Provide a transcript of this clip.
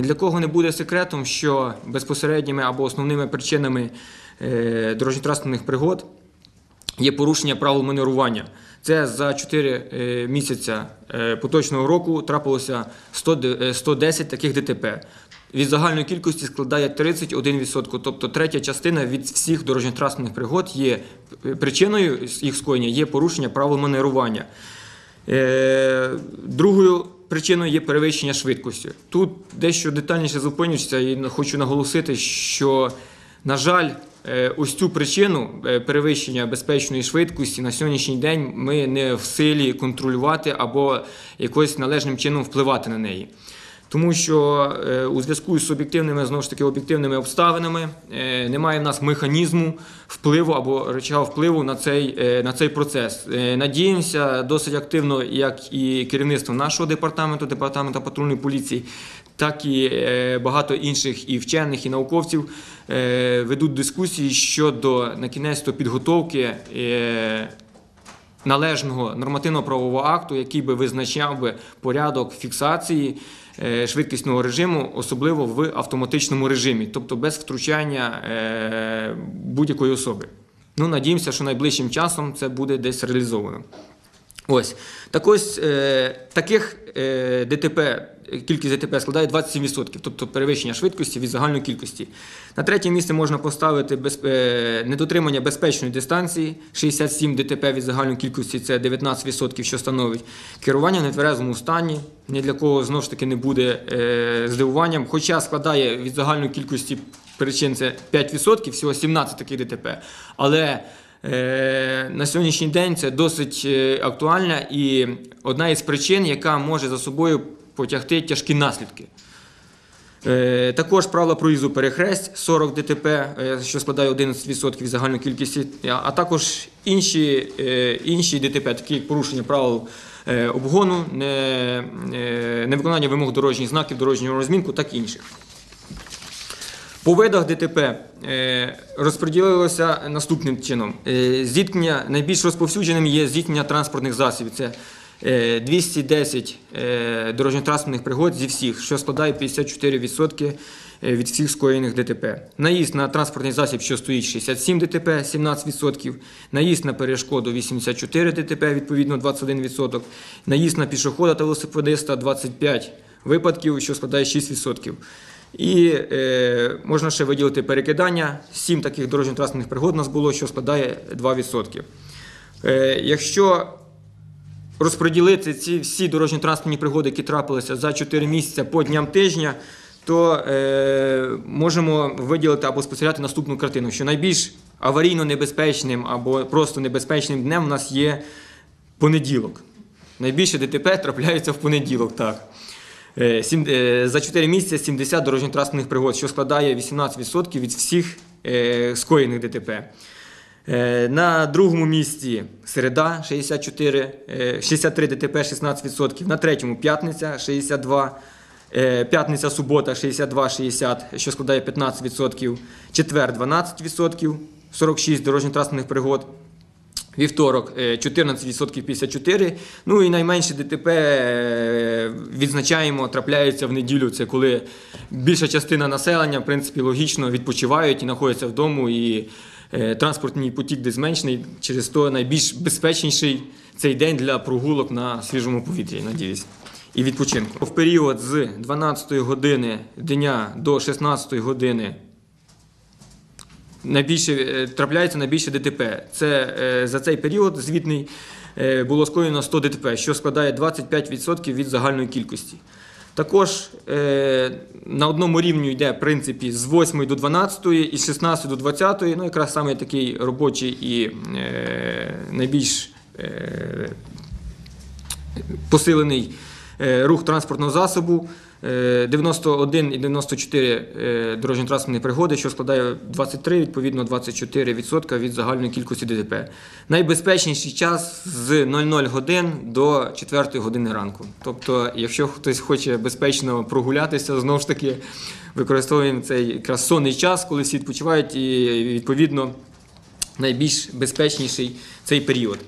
Ні для кого не буде секретом, що безпосередніми або основними причинами е, дорожньо-транспортних пригод є порушення правил маневрування. Це за 4 місяця е, поточного року трапилося 100 д- е, 110 таких ДТП. Від загальної кількості складає 31%, тобто третя частина від всіх дорожньо-транспортних пригод є е, причиною їх скоєння є порушення правил маневрування. Е, Другою причиною є перевищення швидкості. Тут дещо детальніше зупинюся і хочу наголосити, що, на жаль, е, ось цю причину е, перевищення безпечної швидкості на сьогоднішній день ми не в силі контролювати або якось належним чином впливати на неї. Тому що е, у зв'язку з об'єктивними знову ж таки об'єктивними обставинами е, немає в нас механізму впливу або речага впливу на цей, е, на цей процес. Надіємося досить активно, як і керівництво нашого департаменту, департаменту патрульної поліції, так і багато інших і вчених, і науковців ведуть дискусії щодо на кінець підготовки. Належного нормативно-правового акту, який би визначав би порядок фіксації е, швидкісного режиму, особливо в автоматичному режимі, тобто без втручання е, будь-якої особи. Ну, надіємося, що найближчим часом це буде десь реалізовано. Ось так ось е, таких е, ДТП, кількість ДТП складає 27%, тобто перевищення швидкості від загальної кількості. На третє місце можна поставити е, недотримання безпечної дистанції, 67 ДТП від загальної кількості це 19%, що становить. Керування в нетверезому стані, ні для кого знову ж таки не буде здивуванням, хоча складає від загальної кількості причин це 5%, всього 17 таких ДТП. Але На сьогоднішній день це досить е, актуальна і одна із причин, яка може за собою потягти тяжкі наслідки. Е, Також правила проїзду перехресть 40 ДТП, е, що складає 11% загальної кількості, а також інші, е, інші ДТП, такі як порушення правил е, обгону, не- е, невиконання вимог дорожніх знаків, дорожнього розмінку, так і інших. По видах ДТП е, розподілилося наступним чином. Е, зіткнення найбільш розповсюдженим є зіткнення транспортних засобів. Це е, 210 е, дорожньо-транспортних пригод зі всіх, що складає 54% від всіх скоєних ДТП. Наїзд на транспортний засіб, що стоїть 67 ДТП, 17%. Наїзд на перешкоду 84 ДТП, відповідно 21%. Наїзд на пішохода та велосипедиста 25 випадків, що складає 6%. І е, можна ще виділити перекидання. Сім таких дорожньо-транспортних пригод у нас було, що складає 2%. Е, якщо розподілити ці всі дорожньо-транспортні пригоди, які трапилися за 4 місяці по дням тижня, то е, можемо виділити або спостерігати наступну картину, що найбільш аварійно небезпечним або просто небезпечним днем у нас є понеділок. Найбільше ДТП трапляється в понеділок, так. Е, е, За 4 місяці 70 дорожньо-транспортних пригод, що складає 18% від всіх е, скоєних ДТП. На другому місці середа 64, е, 63 ДТП 16%. На третьому п'ятниця 62. е, П'ятниця, субота 62-60, що складає 15%. Четвер 12%, 46 дорожньо-транспортних пригод. Вівторок е, 14% 54. Ну і найменше ДТП е, відзначаємо, трапляється в неділю. Це коли більша частина населення, в принципі, логічно відпочивають і знаходяться вдома, і е, транспортний потік десь зменшений. Через то найбільш безпечніший цей день для прогулок на свіжому повітрі, надіюсь. І відпочинку. В період з 12 години дня до 16 години найбільше е, трапляється найбільше ДТП. Це е, за цей період звітний е, було скоєно 100 ДТП, що складає 25% від загальної кількості. Також на одному рівні йде в принципі з 8 до 12 і з 16 до 20, ну якраз саме такий робочий і найбільш посилений рух транспортного засобу. Е, 91 і 94 е, дорожньо-транспортні пригоди, що складає 23, відповідно 24% від загальної кількості ДТП. Найбезпечніший час з 00 годин до 4 години ранку. Тобто, якщо хтось хоче безпечно прогулятися, знову ж таки використовуємо цей якраз час, коли всі відпочивають, і відповідно найбільш безпечніший цей період.